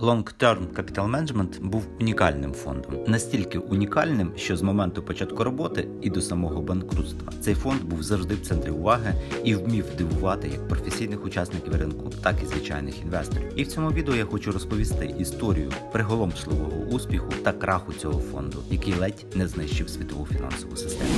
Long Term Capital Management був унікальним фондом, настільки унікальним, що з моменту початку роботи і до самого банкрутства цей фонд був завжди в центрі уваги і вмів дивувати як професійних учасників ринку, так і звичайних інвесторів. І в цьому відео я хочу розповісти історію приголомшливого успіху та краху цього фонду, який ледь не знищив світову фінансову систему.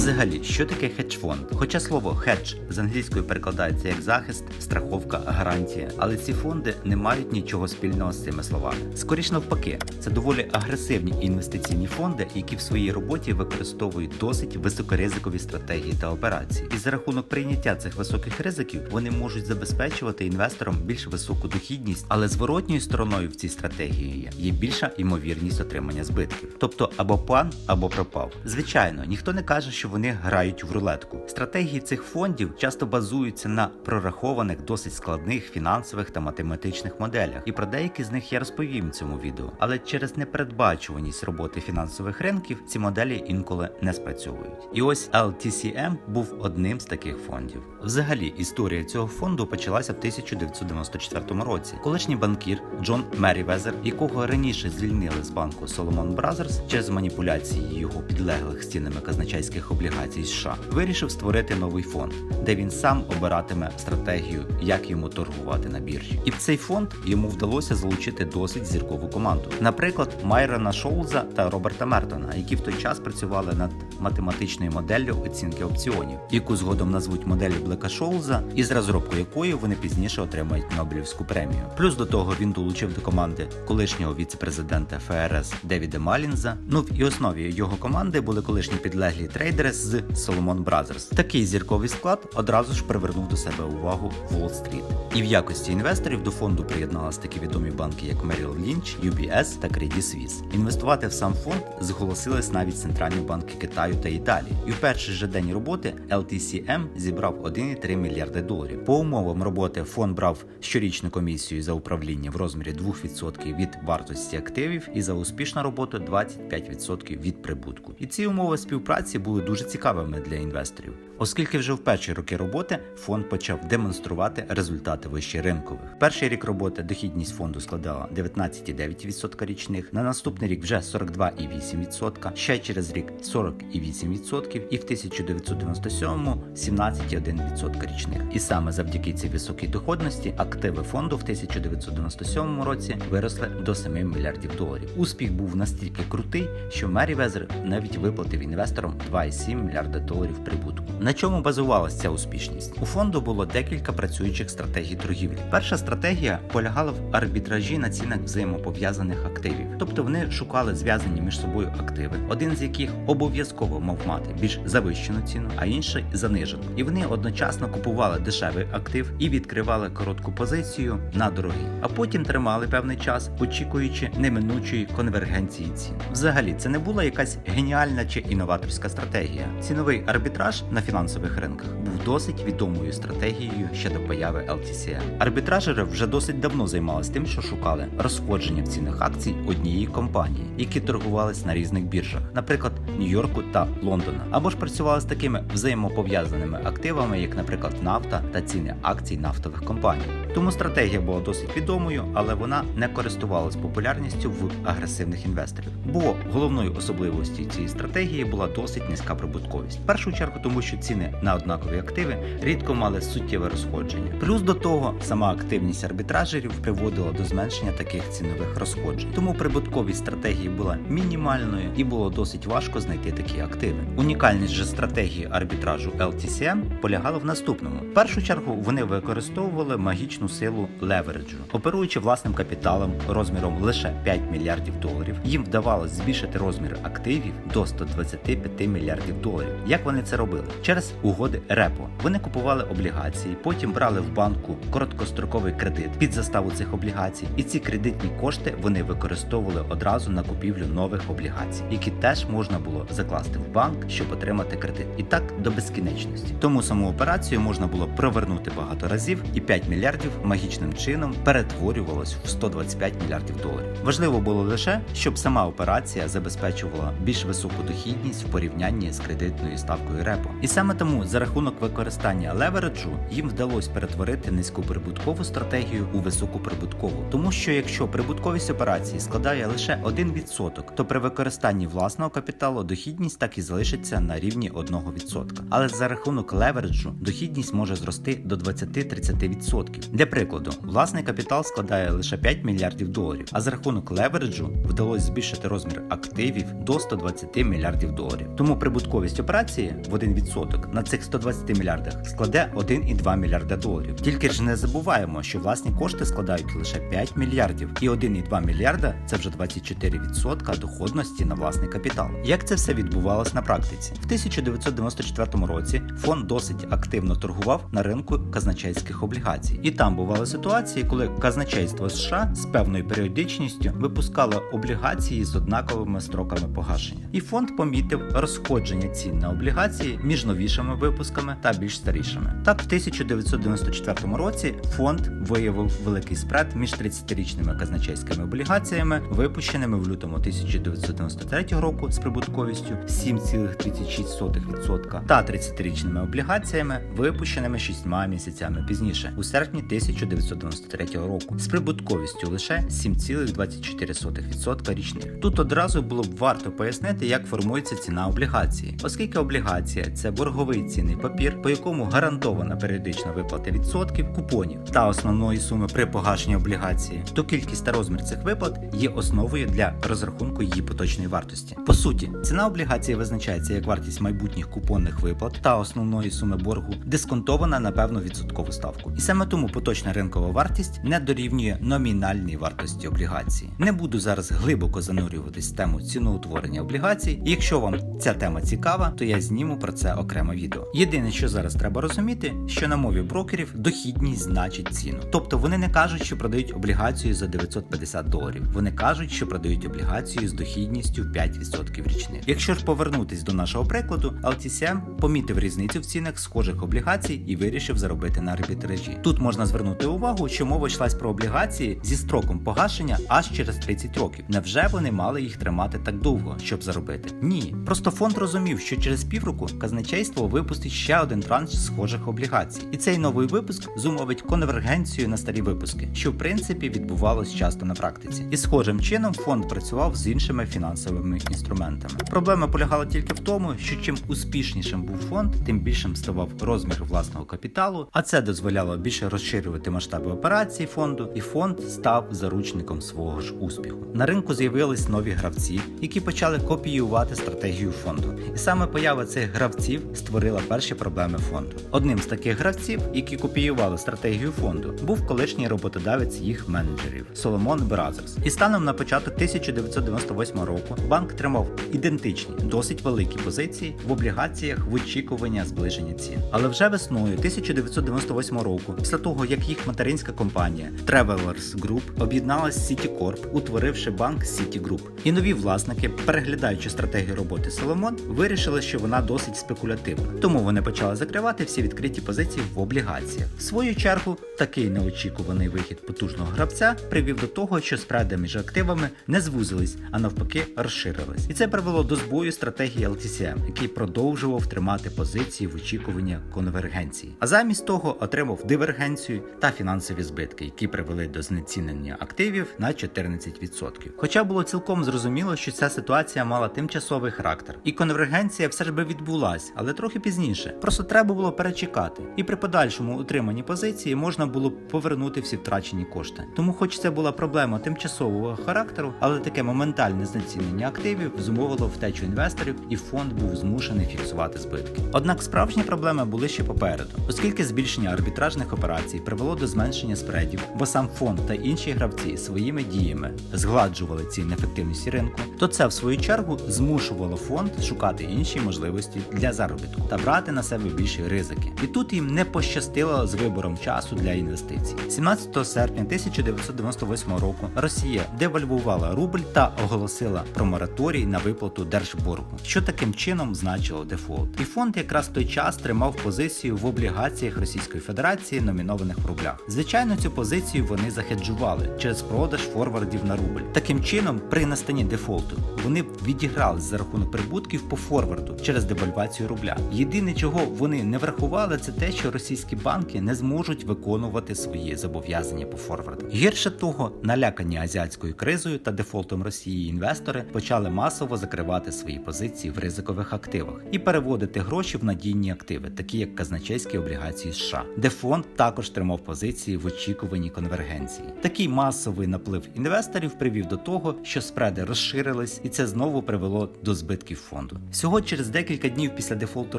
Взагалі, що таке хедж-фонд? Хоча слово хедж з англійської перекладається як захист, страховка, гарантія, але ці фонди не мають нічого спільного з цими словами. Скоріш навпаки, це доволі агресивні інвестиційні фонди, які в своїй роботі використовують досить високоризикові стратегії та операції. І за рахунок прийняття цих високих ризиків вони можуть забезпечувати інвесторам більш високу дохідність, але зворотньою стороною в цій стратегії є, є більша ймовірність отримання збитків. Тобто або пан, або пропав. Звичайно, ніхто не каже, що вони грають в рулетку. Стратегії цих фондів часто базуються на прорахованих досить складних фінансових та математичних моделях, і про деякі з них я розповім в цьому відео. Але через непередбачуваність роботи фінансових ринків ці моделі інколи не спрацьовують. І ось LTCM був одним з таких фондів. Взагалі, історія цього фонду почалася в 1994 році. Колишній банкір Джон Мерівезер, якого раніше звільнили з банку Solomon Brothers через маніпуляції його підлеглих з цінами казначейських облігацій США, вирішив створити новий фонд, де він сам обиратиме стратегію, як йому торгувати на біржі. І в цей фонд йому вдалося залучити досить зіркову команду. Наприклад, Майрона Шоулза та Роберта Мертона, які в той час працювали над математичною моделлю оцінки опціонів, яку згодом назвуть моделлю Блека Шоулза, і з розробку якої вони пізніше отримають Нобелівську премію. Плюс до того він долучив до команди колишнього віце-президента ФРС Девіда Малінза. Ну і основі його команди були колишні підлеглі трейдери з Solomon Brothers. Такий зірковий склад одразу ж привернув до себе увагу Уолл-стріт. І в якості інвесторів до фонду приєдналися такі відомі банки, як Merrill Lynch, UBS та Credit Suisse. Інвестувати в сам фонд зголосились навіть центральні банки Китаю та Італії. І в перший же день роботи LTCM зібрав 1,3 мільярди доларів. По умовам роботи фонд брав щорічну комісію за управління в розмірі 2% від вартості активів і за успішну роботу 25% від прибутку. І ці умови співпраці були дуже цікавими для інвесторів, оскільки вже в перші роки роботи фонд почав демонструвати результати вище ринкових. Перший рік роботи дохідність фонду складала 19,9% річних, на наступний рік вже 42,8%, ще через рік 40,8% і в 1997-му 17,1% річних. І саме завдяки цій високій доходності активи фонду в 1997 році виросли до 7 мільярдів доларів. Успіх був настільки крутий, що Мері Везер навіть виплатив інвесторам 2,7 мільярда доларів прибутку. На чому базувалася ця успішність? У фонду було декілька працюючих стратегій торгівлі. Перша стратегія полягала в арбітражі на цінах взаємопов'язаних активів, тобто вони шукали зв'язані між собою активи, один з яких обов'язково мав мати більш завищену ціну, а інший занижену. І вони одночасно купували дешевий актив і відкривали коротку позицію на дорогий, а потім тримали певний час, очікуючи неминучої конвергенції цін. Взагалі, це не була якась геніальна чи інноваторська стратегія. Ціновий арбітраж на фінансових ринках був досить відомою стратегією ще до появи LTCM. Арбітражери вже досить давно займалися тим, що шукали розходження в цінах акцій однієї компанії, які торгувались на різних біржах, наприклад, Нью-Йорку та Лондона, або ж працювали з такими взаємопов'язаними активами, як, наприклад, нафта та ціни акцій нафтових компаній. Тому стратегія була досить відомою, але вона не користувалась популярністю в агресивних інвесторів. Бо головною особливостю цієї стратегії була досить низька прибутковість. В першу чергу, тому що ціни на однакові активи рідко мали суттєве розходження. Плюс до того, сама активність арбітражерів приводила до зменшення таких цінових розходжень. Тому прибутковість стратегії була мінімальною і було досить важко знайти такі активи. Унікальність же стратегії арбітражу LTCM полягала в наступному: в першу чергу вони використовували магічну силу левереджу, оперуючи власним капіталом розміром лише 5 мільярдів доларів. Їм вдавалося збільшити розмір активів до 125 мільярдів доларів. Як вони це робили? Через угоди репо. Вони купували облігації, потім брали в банку короткостроковий кредит під заставу цих облігацій, і ці кредитні кошти вони використовували одразу на купівлю нових облігацій, які теж можна було закласти в банк, щоб отримати кредит. І так до безкінечності. Тому саму операцію можна було провернути багато разів, і 5 мільярдів активів магічним чином перетворювалось в 125 мільярдів доларів. Важливо було лише, щоб сама операція забезпечувала більш високу дохідність в порівнянні з кредитною ставкою репо. І саме тому за рахунок використання левереджу їм вдалося перетворити низькоприбуткову стратегію у високоприбуткову. Тому що якщо прибутковість операції складає лише 1%, то при використанні власного капіталу дохідність так і залишиться на рівні 1%. Але за рахунок левереджу дохідність може зрости до 20-30%. Для прикладу, власний капітал складає лише 5 мільярдів доларів, а за рахунок левереджу вдалося збільшити розмір активів до 120 мільярдів доларів. Тому прибутковість операції в 1% на цих 120 мільярдах складе 1,2 мільярда доларів. Тільки ж не забуваємо, що власні кошти складають лише 5 мільярдів, і 1,2 мільярда це вже 24% доходності на власний капітал. Як це все відбувалось на практиці? В 1994 році фонд досить активно торгував на ринку казначейських облігацій, і там бували ситуації, коли казначейство США з певною періодичністю випускало облігації з однаковими строками погашення. І фонд помітив розходження цін на облігації між новішими випусками та більш старішими. Так, в 1994 році фонд виявив великий спред між 30-річними казначейськими облігаціями, випущеними в лютому 1993 року з прибутковістю 7,36% та 30-річними облігаціями, випущеними 6 місяцями пізніше, у серпні 1993 року, з прибутковістю лише 7,24% річних. Тут одразу було б варто пояснити, як формується ціна облігації, оскільки облігація це борговий цінний папір, по якому гарантована періодична виплата відсотків, купонів та основної суми при погашенні облігації, то кількість та розмір цих виплат є основою для розрахунку її поточної вартості. По суті, ціна облігації визначається як вартість майбутніх купонних виплат та основної суми боргу, дисконтована на певну відсоткову ставку. І саме тому поточна ринкова вартість не дорівнює номінальній вартості облігації. Не буду зараз глибоко занурюватись в тему ціноутворення облігацій. Якщо вам ця тема цікава, то я зніму про це окреме відео. Єдине, що зараз треба розуміти, що на мові брокерів дохідність значить ціну. Тобто вони не кажуть, що продають облігацію за 950 доларів. Вони кажуть, що продають облігацію з дохідністю 5% річних. Якщо ж повернутись до нашого прикладу, LTCM помітив різницю в цінах схожих облігацій і вирішив заробити на арбітражі. Тут можна звернути увагу, що мова йшлась про облігації зі строком погашення аж через 30 років. Невже вони мали їх тримати так довго, щоб заробити? Ні, просто фонд розумів, що через півроку казначейство випустить ще один транш схожих облігацій, і цей новий випуск зумовить конвергенцію на старі випуски, що в принципі відбувалось часто на практиці. І схожим чином фонд працював з іншими фінансовими інструментами. Проблема полягала тільки в тому, що чим успішнішим був фонд, тим більшим ставав розмір власного капіталу, а це дозволяло більше розширювати масштаби операцій фонду, і фонд став заручником свого ж успіху. На ринку з'явились нові гравці, які почали копіювати стратегію фонду. І саме поява цих гравців створила перші проблеми фонду. Одним з таких гравців, які копіювали стратегію фонду, був колишній роботодавець їх менеджерів Соломон Бразерс. І станом на початок 1998 року банк тримав ідентичні, досить великі позиції в облігаціях в очікування зближення цін. Але вже весною 1998 року, після того як їх материнська компанія Travelers Group об'єдналась Citicorp, утворивши банк Citigroup. І нові власники, переглядаючи стратегію роботи Соломон, вирішили, що вона досить спекулятивна. Тому вони почали закривати всі відкриті позиції в облігаціях. В свою чергу, такий неочікуваний вихід потужного гравця привів до того, що спреди між активами не звузились, а навпаки розширились. І це привело до збою стратегії LTCM, який продовжував тримати позиції в очікуванні конвергенції, а замість того отримав дивергенцію та фінансові збитки, які привели до знецінення активів на 14%. Хоча було цілком зрозуміло, що ця ситуація мала тимчасовий характер, і конвергенція все ж би відбулась, але трохи пізніше. Просто треба було перечекати, і при подальшому утриманні позиції можна було повернути всі втрачені кошти. Тому, хоч це була проблема тимчасового характеру, але таке моментальне знецінення активів зумовило втечу інвесторів, і фонд був змушений фіксувати збитки. Однак справжні проблеми були ще попереду, оскільки збільшення арбітражних операцій привело до зменшення спредів, бо сам фонд та інші гравці своїми діями згладжували ці неефективності ринку, то це в свою чергу змушувало фонд шукати інші можливості для заробітку та брати на себе більші ризики. І тут їм не пощастило з вибором часу для інвестицій. 17 серпня 1998 року Росія девальвувала рубль та оголосила про мораторій на виплату держборгу, що таким чином значило дефолт. І фонд якраз в той час тримав позицію в облігаціях Російської Федерації, номінованих в рублях. Звичайно, цю позицію вони захеджували через продаж форвардів на рубль. Таким чином, при настанні дефолту вони відіграли за рахунок прибутків по форварду через девальвацію рубля. Єдине, чого вони не врахували, це те, що російські банки не зможуть виконувати свої зобов'язання по форварду. Гірше того, налякані азіатською кризою та дефолтом Росії інвестори почали масово закривати свої позиції в ризикових активах і переводити гроші в надійні активи, такі як казначейські облігації США, де фонд також тримав позиції в очікуваній конвергенції. Такий масовий наплив інвесторів привів до того, що спреди розширились, і це знову привело до збитків фонду. Всього через декілька днів після дефолту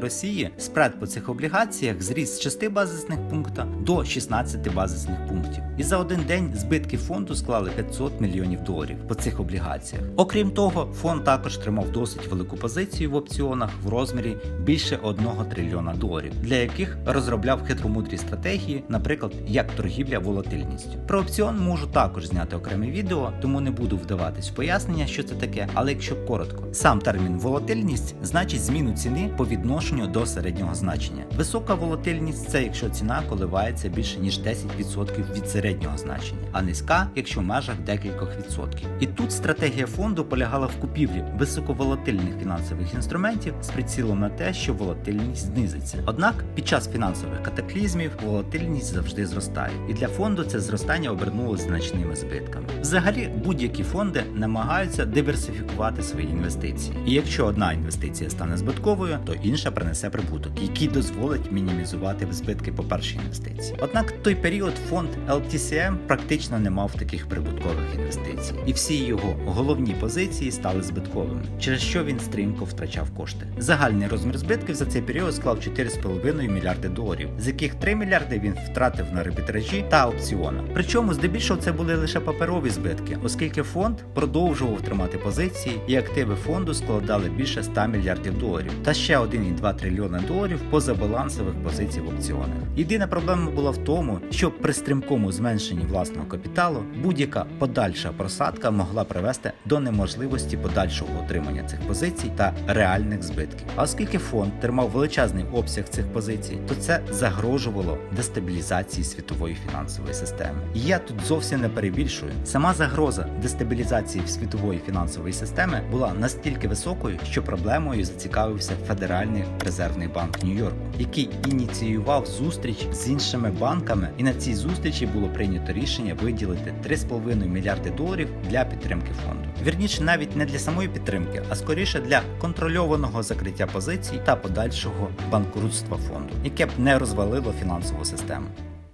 Росії спред по цих облігаціях зріс з 6 базисних пункта до 16 базисних пунктів. І за один день збитки фонду склали 500 мільйонів доларів по цих облігаціях. Окрім того, фонд також тримав досить велику позицію в опціонах в розмірі більше 1 трильйона доларів, для яких розробляв хитромудрі стратегії, наприклад, як торгівля волатильністю. Про опціон можу також зняти окреме відео, тому не буду вдаватись в пояснення, що це таке, але якщо коротко, сам термін волатильність значить зміну ціни по відношенню до середнього значення. Висока волатильність це якщо ціна коливається більше ніж 10% від середнього значення, а низька, якщо в межах декількох відсотків. І тут стратегія фонду полягала в купівлі високоволатильних фінансових інструментів з прицілом на те, що волатильність знизиться. Однак під час фінансових катаклізмів волатильність завжди зростає, і для фонду це зростання обернулося значними збитками. Взагалі, будь-які фонди намагаються диверсифікувати свої інвестиції. І якщо одна інвестиція стане збитковою, то інша принесе прибуток, який дозволить мінімізувати збитки по першій інвестиції. Однак той період фонд LTCM практично не мав таких прибуткових інвестицій, і всі його головні позиції стали збитковими, через що він стрімко втрачав кошти. Загальний розмір збитків за цей період склав 4,5 мільярди доларів, з яких 3 мільярди він втратив на арбітражі та опціонах. Причому здебільшого це були лише паперові збитки, оскільки фонд продовжував тримати позиції, і активи фонду складали більше 100 мільярдів доларів, та ще 1,2 трильйона доларів позабалансових позицій в опціонах. Єдина проблема була в тому, що при стрімкому зменшенні власного капіталу будь-яка подальша просадка могла привести до неможливості подальшого отримання цих позицій та реальних збитків. А оскільки фонд тримав величезний обсяг цих позицій, то це загрожувало дестабілізації світової фінансової системи. Я тут зовсім не перебільшую. Сама загроза дестабілізації світової фінансової системи була настільки високою, що проблемою зацікавився Федеральний резервний банк Нью-Йорку, який ініціював зустріч з іншими банками, і на цій зустрічі було прийнято рішення виділити 3,5 мільярди доларів для підтримки фонду. Вірніше, навіть не для самої підтримки, а скоріше для контрольованого закриття позицій та подальшого банкрутства фонду, яке б не розвалило фінансову систему.